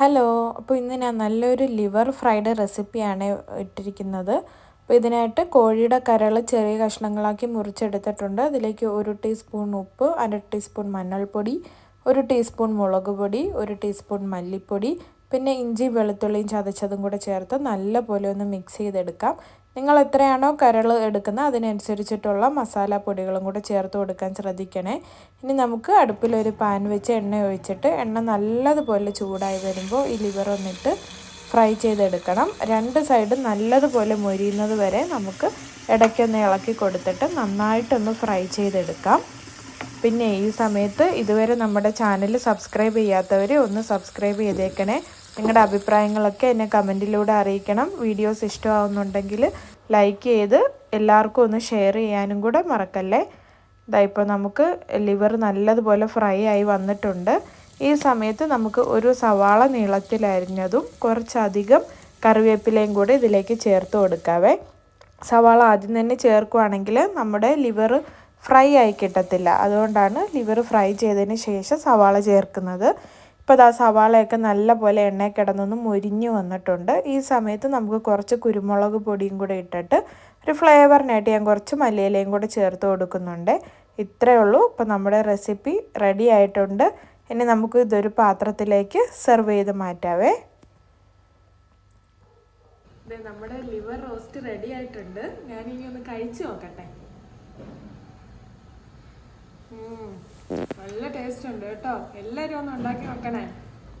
Hello അപ്പോൾ ഇന്ന് ഞാൻ നല്ലൊരു ലിവർ ഫ്രൈഡ് റെസിപ്പിയാണ് ഇട്ടിരിക്കുന്നത്. അപ്പോൾ ഇതിനായിട്ട് കോഴിയുടെ കരൾ ചെറിയ കഷ്ണങ്ങളാക്കി മുറിച്ചെടുത്തിട്ടുണ്ട്. അതിലേക്ക് ഒരു ടീസ്പൂൺ ഉപ്പ് അര ടീസ്പൂൺ മഞ്ഞൾപ്പൊടി ഒരു ടീസ്പൂൺ മുളക് പൊടി ഒരു ടീസ്പൂൺ മല്ലിപ്പൊടി പിന്നെ ഇഞ്ചി വെളുത്തുള്ളിയും ചതച്ചതും കൂടെ ചേർത്ത് നല്ലപോലെ ഒന്ന് മിക്സ് ചെയ്തെടുക്കാം. നിങ്ങൾ എത്രയാണോ കരൾ എടുക്കുന്നത് അതിനനുസരിച്ചിട്ടുള്ള മസാല പൊടികളും കൂടെ ചേർത്ത് കൊടുക്കാൻ ശ്രദ്ധിക്കണേ. ഇനി നമുക്ക് അടുപ്പിലൊരു പാൻ വെച്ച് എണ്ണ ഒഴിച്ചിട്ട് എണ്ണ നല്ലതുപോലെ ചൂടായി വരുമ്പോൾ ഈ ലിവർ ഒന്നിട്ട് ഫ്രൈ ചെയ്തെടുക്കണം. രണ്ട് സൈഡും നല്ലതുപോലെ മൊരിയുന്നത് വരെ നമുക്ക് ഇടയ്ക്കൊന്ന് ഇളക്കി കൊടുത്തിട്ട് നന്നായിട്ടൊന്ന് ഫ്രൈ ചെയ്തെടുക്കാം. പിന്നെ ഈ സമയത്ത് ഇതുവരെ നമ്മുടെ ചാനൽ സബ്സ്ക്രൈബ് ചെയ്യാത്തവർ ഒന്ന് സബ്സ്ക്രൈബ് ചെയ്തേക്കണേ. നിങ്ങളുടെ അഭിപ്രായങ്ങളൊക്കെ എന്നെ കമന്റിലൂടെ അറിയിക്കണം. വീഡിയോസ് ഇഷ്ടമാവുന്നുണ്ടെങ്കിൽ ലൈക്ക് ചെയ്ത് എല്ലാവർക്കും ഒന്ന് ഷെയർ ചെയ്യാനും കൂടെ മറക്കല്ലേ? ഇതാ ഇപ്പോൾ നമുക്ക് ലിവർ നല്ലതുപോലെ ഫ്രൈ ആയി വന്നിട്ടുണ്ട്. ഈ സമയത്ത് നമുക്ക് ഒരു സവാള നീളത്തിലരിഞ്ഞതും കുറച്ചധികം കറിവേപ്പിലയും കൂടി ഇതിലേക്ക് ചേർത്ത് കൊടുക്കാവേ. സവാള ആദ്യം തന്നെ ചേർക്കുവാണെങ്കിൽ നമ്മുടെ ലിവർ ഫ്രൈ ആയി കിട്ടത്തില്ല. അതുകൊണ്ടാണ് ലിവർ ഫ്രൈ ചെയ്തതിന് ശേഷം സവാള ചേർക്കുന്നത്. ഇപ്പോൾ ഇതാ സവാളയൊക്കെ നല്ല പോലെ എണ്ണയിൽ കിടന്നൊന്ന് മുരിഞ്ഞു വന്നിട്ടുണ്ട്. ഈ സമയത്ത് നമുക്ക് കുറച്ച് കുരുമുളക് പൊടിയും കൂടെ ഇട്ടിട്ട് ഒരു ഫ്ലേവറിനായിട്ട് ഞാൻ കുറച്ച് മല്ലിയിലയും കൂടെ ചേർത്ത് കൊടുക്കുന്നുണ്ട്. ഇത്രയേ ഉള്ളൂ. ഇപ്പോൾ നമ്മുടെ റെസിപ്പി റെഡി ആയിട്ടുണ്ട്. ഇനി നമുക്ക് ഇതൊരു പാത്രത്തിലേക്ക് സെർവ് ചെയ്ത് മാറ്റാവേ. നമ്മുടെ ലിവർ റോസ്റ്റ് റെഡി ആയിട്ടുണ്ട്. ഞാനിനി ഒന്ന് കഴിച്ചു നോക്കട്ടെ. ടേസ്റ്റ് ഉണ്ട് കേട്ടോ. എല്ലാവരും ഒന്ന് ഉണ്ടാക്കി നോക്കണേ.